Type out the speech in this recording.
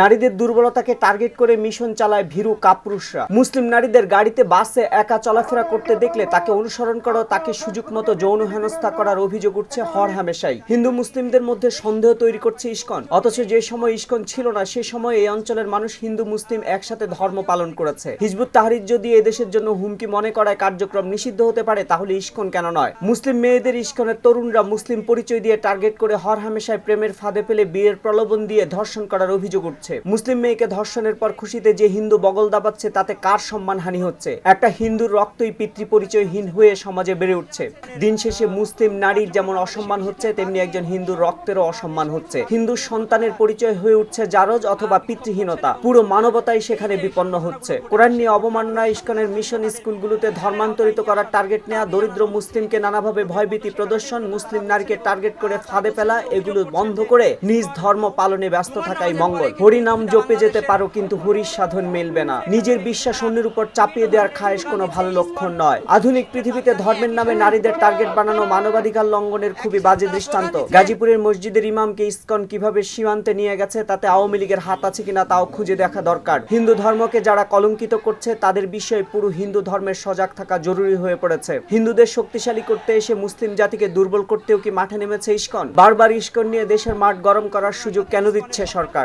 নারীদের দুর্বলতাকে টার্গেট করে মিশন চালায় ভীরু কাপুরুষরা। মুসলিম নারীদের গাড়িতে, বাসে একা চলাফেরা করতে দেখলে তাকে অনুসরণ করো, তাকে সুযোগ মতো যৌন হেনস্থা করার অভিযোগ উঠছে হর হামেশাই হিন্দু মুসলিমদের মধ্যে সন্দেহ তৈরি করছে ইস্কন। অথচ যে সময় ইস্কন ছিল না, সে সময় এই অঞ্চলের মানুষ হিন্দু, মুসলিম একসাথে ধর্ম পালন করেছে। হিজবুত তাহারির যদি এদেশের জন্য হুমকি মনে করায় কার্যক্রম নিষিদ্ধ হতে পারে, তাহলে ইস্কন কেন নয়? মুসলিম মেয়েদের ইস্কনের তরুণরা মুসলিম পরিচয় দিয়ে টার্গেট করে হর হামেশায় প্রেমের ফাঁদে ফেলে বিয়ের প্রলোভন দিয়ে ধর্ষণ করার অভিযোগ উঠছে। মুসলিম মেয়েকে ধর্ষণের পর খুশিতে যে হিন্দু বগল দাবাচ্ছে, তাতে কার সম্মানহানি হচ্ছে? একটা হিন্দুর রক্তই পিতৃ পরিচয়হীন হয়ে সমাজে বেড়ে উঠছে। দিন শেষে মুসলিম নারীর যেমন অসম্মান হচ্ছে, তেমনি একজন হিন্দুর রক্তেরও অসম্মান হচ্ছে। হিন্দু সন্তানের পরিচয় হয়ে উঠছে জারজ অথবা পিতৃহীনতা। পুরো মানবতাই সেখানে বিপন্ন হচ্ছে। কোরআন নিয়ে অবমাননা ইস্কনের মিশন স্কুলগুলোতে ধর্মান্তরিত করার টার্গেট নেওয়া দরিদ্র মুসলিমকে নানাভাবে ভয়ভীতি প্রদর্শন, মুসলিম নারীকে টার্গেট করে ফাঁদে ফেলা, এগুলো বন্ধ করে নিজ ধর্ম পালনে ব্যস্ত থাকাই মঙ্গল। হরিনাম জপে যেতে পারো, কিন্তু হরির সাধন মিলবে না। নিজের বিশ্বাস অন্যের উপর চাপিয়ে দেওয়ার খায়েশ কোনো ভালো লক্ষণ নয়। আধুনিক পৃথিবীতে ধর্মের নামে নারীদের টার্গেট বানানো মানবাধিকার লঙ্ঘনের খুবই বাজে দৃষ্টান্ত। গাজীপুরের মসজিদের ইমামকে ইসকন কীভাবে সীমান্তে নিয়ে গেছে, তাতে আওয়ামী লীগের হাত আছে কিনা তাও খুঁজে দেখা দরকার। হিন্দু ধর্মকে যারা কলঙ্কিত করছে, তাদের বিষয়ে পুরো হিন্দু ধর্মের সজাগ থাকা জরুরি হয়ে পড়েছে। হিন্দুদের শক্তিশালী করতে এসে মুসলিম জাতিকে দুর্বল করতেও কি মাঠে নেমেছে ইস্কন? বারবার ইস্কন নিয়ে দেশের মাঠ গরম করার সুযোগ কেন দিচ্ছে সরকার?